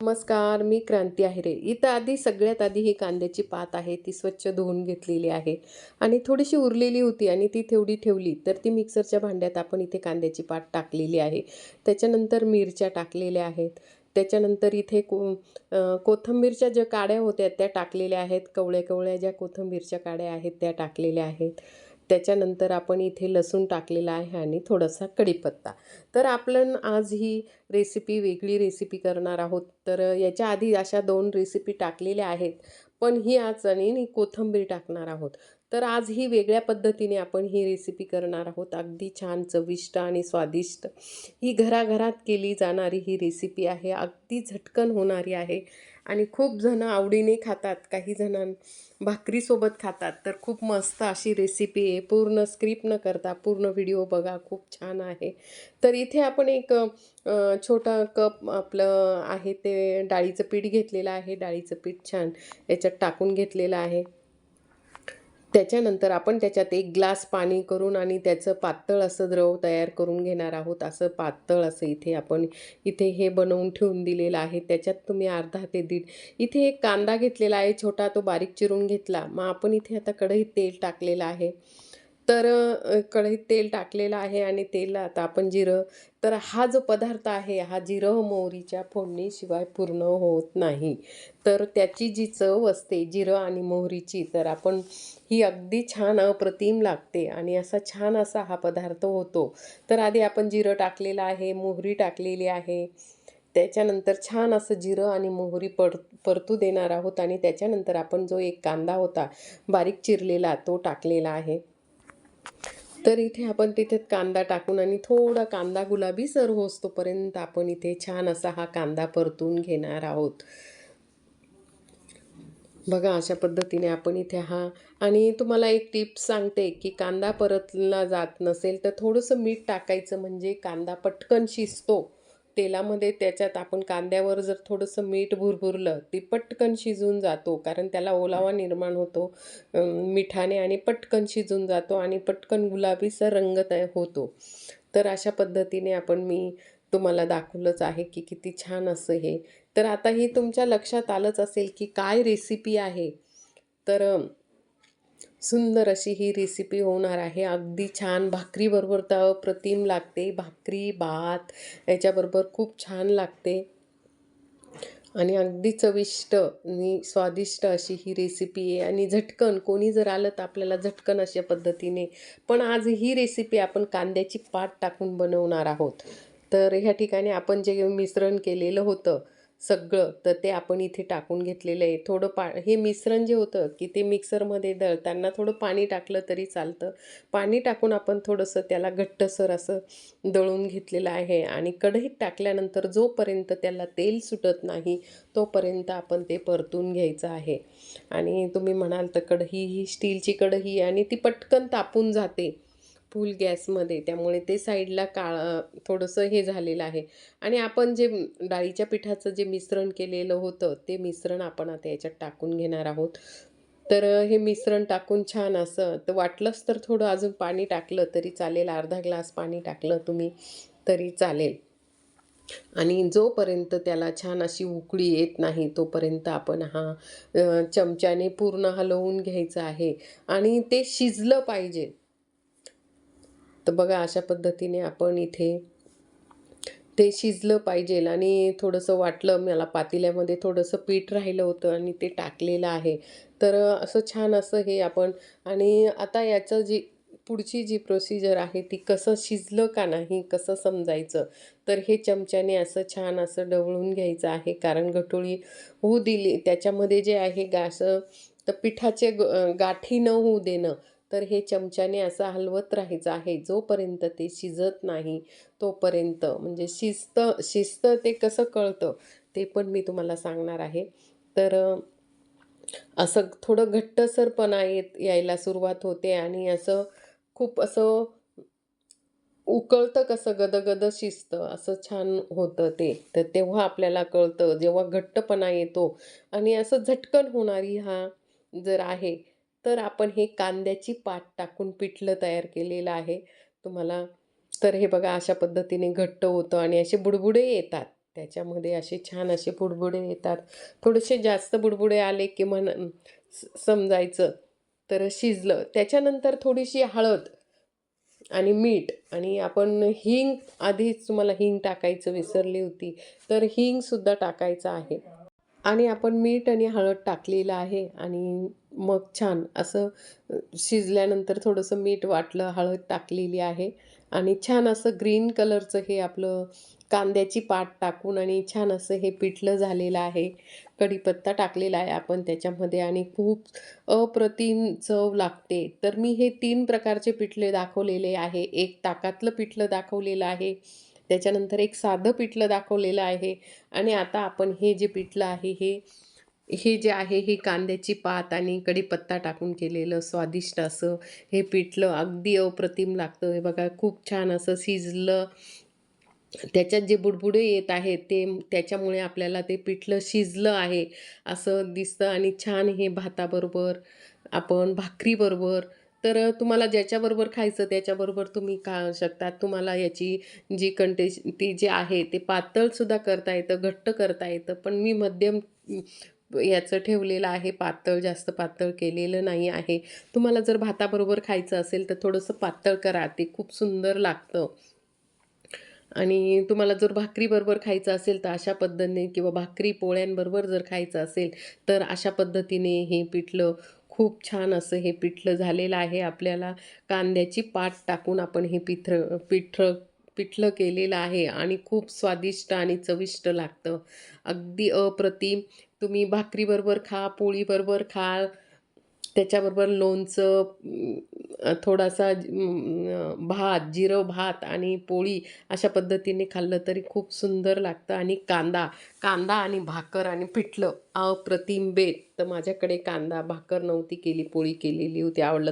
नमस्कार मी क्रांती आहे इथं आधी सगळ्यात आधी ही कांद्याची पात आहे ती स्वच्छ धुवून घेतलेली आहे आणि थोडीशी उरलेली होती आणि ती तेवढी ठेवली तर ती मिक्सरच्या भांड्यात आपण इथे कांद्याची पात टाकलेली आहे. त्याच्यानंतर मिरच्या टाकलेल्या आहेत. त्याच्यानंतर इथे को कोथंबीरच्या कोथिंबीरच्या ज्या काड्या होत्या त्या टाकलेल्या आहेत. कवळ्या कवळ्या ज्या कोथिंबीरच्या काड्या आहेत त्या टाकलेल्या आहेत. त्याच्यानंतर आपण इथे लसूण टाकलेला आहे आणि थोडासा कढीपत्ता. तर आपण आज ही रेसिपी वेगळी रेसिपी करणार आहोत. तर याच्या आधी अशा दोन रेसिपी टाकलेल्या आहेत. पण ही आज आणि कोथिंबीर टाकणार आहोत. तर आज ही वेगळ्या पद्धतीने आपण ही रेसिपी करणार आहोत. अगदी छान चविष्ट आणि स्वादिष्ट. ही घराघरात केली जाणारी ही रेसिपी आहे. अगदी झटकन होणारी आहे. आणि खूप जणं आवडीने खातात काही जणां भाकरीसोबत खातात. तर खूप मस्त अशी रेसिपी आहे. पूर्ण स्क्रिप्ट न करता पूर्ण व्हिडिओ बघा. खूप छान आहे. तर इथे आपण एक छोटा कप आपलं आहे ते डाळीचं पीठ घेतलेलं आहे. डाळीचं पीठ छान याच्यात टाकून घेतलेलं आहे. त्याच्यानंतर आपण त्याच्यात एक ग्लास पाणी करून आणि त्याचं पातळ असं द्रव तयार करून घेणार आहोत. असं पातळ असं इथे आपण इथे हे बनवून ठेवून दिलेलं आहे. त्याच्यात तुम्ही अर्धा ते दीड इथे एक कांदा घेतलेला आहे. छोटा तो बारीक चिरून घेतला. मग आपण इथे आता कढईत तेल टाकलेलं आहे. तर कढईत तेल टाकलेलं आहे आणि तेल आता आपण जिरं तर हा जो पदार्थ आहे हा जिरं मोहरीच्या फोडणीशिवाय पूर्ण होत नाही. तर त्याची जी चव असते जिरं आणि मोहरीची तर आपण ही अगदी छान अप्रतिम लागते आणि असा छान असा हा पदार्थ होतो. तर आधी आपण जिरं टाकलेलं आहे मोहरी टाकलेली आहे. त्याच्यानंतर छान असं जिरं आणि मोहरी पर परतू देणार आहोत आणि त्याच्यानंतर आपण जो एक कांदा होता बारीक चिरलेला तो टाकलेला आहे. तर इथे आपण तिथे कांदा टाकून आणि थोडा कांदा गुलाबी सर होतोपर्यंत आपण इथे छान असा हा कांदा परतून घेणार आहोत. बघा अशा पद्धतीने आपण इथे हा आणि तुम्हाला एक टिप सांगते की कांदा परतला जात नसेल तर थोडंसं मीठ टाकायचं म्हणजे कांदा पटकन शिजतो. तेलामध्ये त्याच्यात आपण कांद्यावर जर थोडंसं मीठ भुरभुरलं ती पटकन शिजून जातो. कारण त्याला ओलावा निर्माण होतो. मिठाने आणि पटकन शिजून जातो आणि पटकन गुलाबीचा रंग तयार होतो. तर अशा पद्धतीने आपण मी तुम्हाला दाखवलंच आहे की किती छान असं हे. तर आता ही तुमच्या लक्षात आलंच असेल की काय रेसिपी आहे. तर सुंदर अशी ही रेसिपी होणार आहे. अगदी छान भाकरीबरोबर तर अप्रतिम लागते. भाकरी भात याच्याबरोबर खूप छान लागते. आणि अगदी चविष्ट आणि स्वादिष्ट अशी ही रेसिपी आहे. आणि झटकन कोणी जर आलं तर आपल्याला झटकन अशा पद्धतीने. पण आज ही रेसिपी आपण कांद्याची पाट टाकून बनवणार आहोत. तर ह्या ठिकाणी आपण जे मिश्रण केलेलं होतं सगळं तर ते आपण इथे टाकून घेतलेलं आहे. थोडं पा हे मिश्रण जे होतं की ते मिक्सरमध्ये दळताना थोडं पाणी टाकलं तरी चालतं. पाणी टाकून आपण थोडंसं त्याला घट्टसर असं दळून घेतलेलं आहे आणि कढईत टाकल्यानंतर जोपर्यंत त्याला तेल सुटत नाही तोपर्यंत आपण ते परतून घ्यायचं आहे. आणि तुम्ही म्हणाल तर कढई ही स्टीलची कढई आणि ती पटकन तापून जाते. फुल गॅसमध्ये त्यामुळे ते साईडला काळ थोडंसं हे झालेलं आहे. आणि आपण जे डाळीच्या पिठाचं जे मिश्रण केलेलं होतं ते मिश्रण आपण आता याच्यात टाकून घेणार आहोत. तर हे मिश्रण टाकून छान असं तर वाटलंच तर थोडं अजून पाणी टाकलं तरी चालेल अर्धा ग्लास पाणी टाकलं तुम्ही तरी चालेल. आणि जोपर्यंत त्याला छान अशी उकळी येत नाही तोपर्यंत आपण हा चमच्याने पूर्ण हलवून घ्यायचं आहे. आणि ते शिजलं पाहिजे. तर बघा अशा पद्धतीने आपण इथे ते शिजलं पाहिजेल आणि थोडंसं वाटलं मला पातेल्यामध्ये थोडंसं पीठ राहिलं होतं आणि ते टाकलेलं आहे. तर असं छान असं हे आपण आणि आता याचं जी पुढची जी प्रोसिजर आहे ती कसं शिजलं का नाही कसं समजायचं तर हे चमच्याने असं छान असं ढवळून घ्यायचं आहे. कारण घटोळी होऊ दिली त्याच्यामध्ये जे आहे गा असं तर पिठाचे गाठी न होऊ देणं तर हे चमच्याने असं हलवत राहायचं आहे. जोपर्यंत ते शिजत नाही तोपर्यंत. म्हणजे शिस्त शिस्त ते कसं कळतं ते पण मी तुम्हाला सांगणार आहे. तर असं थोडं घट्टसरपणा येत यायला सुरुवात होते आणि असं खूप असं उकळतं कसं गदगद शिजतं असं छान होतं ते. तर तेव्हा आपल्याला कळतं जेव्हा घट्टपणा येतो आणि असं झटकन होणारी हा जर आहे तर आपण हे कांद्याची पात टाकून पिठलं तयार केलेलं आहे. तुम्हाला तर हे बघा अशा पद्धतीने घट्ट होतं आणि असे बुडबुडे येतात. त्याच्यामध्ये असे छान असे बुडबुडे येतात. थोडेसे जास्त बुडबुडे आले की म्हण स- समजायचं. तर शिजलं. त्याच्यानंतर थोडीशी हळद आणि मीठ आणि आपण हिंग आधीच तुम्हाला हिंग टाकायचं विसरली होती. तर हिंगसुद्धा टाकायचं आहे. आणि आपण मीठ आणि हळद टाकलेलं आहे आणि मग छान असं शिजल्यानंतर थोडंसं मीठ वाटलं हळद टाकलेली आहे आणि छान असं ग्रीन कलरचं हे आपलं कांद्याची पाट टाकून आणि छान असं हे पिठलं झालेलं आहे. कढीपत्ता टाकलेला आहे आपण त्याच्यामध्ये आणि खूप अप्रतिम चव लागते. तर मी हे तीन प्रकारचे पिठले दाखवलेले आहे. एक ताकातलं पिठलं दाखवलेलं आहे. त्याच्यानंतर एक साधं पिठलं दाखवलेलं आहे. आणि आता आपण हे जे पिठलं आहे हे हे जे आहे हे कांद्याची पात आणि कढीपत्ता टाकून केलेलं स्वादिष्ट असं हे पिठलं अगदी अप्रतिम लागतं. हे बघा खूप छान असं शिजलं. त्याच्यात जे बुडबुडे येत आहेत ते त्याच्यामुळे आपल्याला ते पिठलं शिजलं आहे असं दिसतं. आणि छान हे भाताबरोबर आपण भाकरीबरोबर तर तुम्हाला ज्याच्याबरोबर खायचं त्याच्याबरोबर तुम्ही खा शकता तुम्हाला याची जी कंटेश ती जी आहे ते पातळसुद्धा करता येतं घट्ट करता येतं. पण मी मध्यम याचं ठेवलेलं आहे. पातळ जास्त पातळ केलेलं नाही आहे. तुम्हाला जर भाताबरोबर खायचं असेल तर थोडंसं पातळ करा. ते खूप सुंदर लागतं. आणि तुम्हाला जर भाकरीबरोबर खायचं असेल तर अशा पद्धतीने किंवा भाकरी पोळ्यांबरोबर जर खायचं असेल तर अशा पद्धतीने हे पिठलं खूप छान असं हे पिठलं झालेलं आहे. आपल्याला कांद्याची पाट टाकून आपण हे पिठं पिठं पिठलं केलेलं आहे आणि खूप स्वादिष्ट आणि चविष्ट लागतं. अगदी अप्रतिम. तुम्ही भाकरीबरोबर खा पोळीबरोबर खा त्याच्याबरोबर लोणचं थोडासा भात जिरं भात आणि पोळी अशा पद्धतीने खाल्लं तरी खूप सुंदर लागतं. आणि कांदा कांदा आणि भाकर आणि पिठलं अप्रतिम बेत. तर माझ्याकडे कांदा भाकर नव्हती केली पोळी केलेली होती आवडलं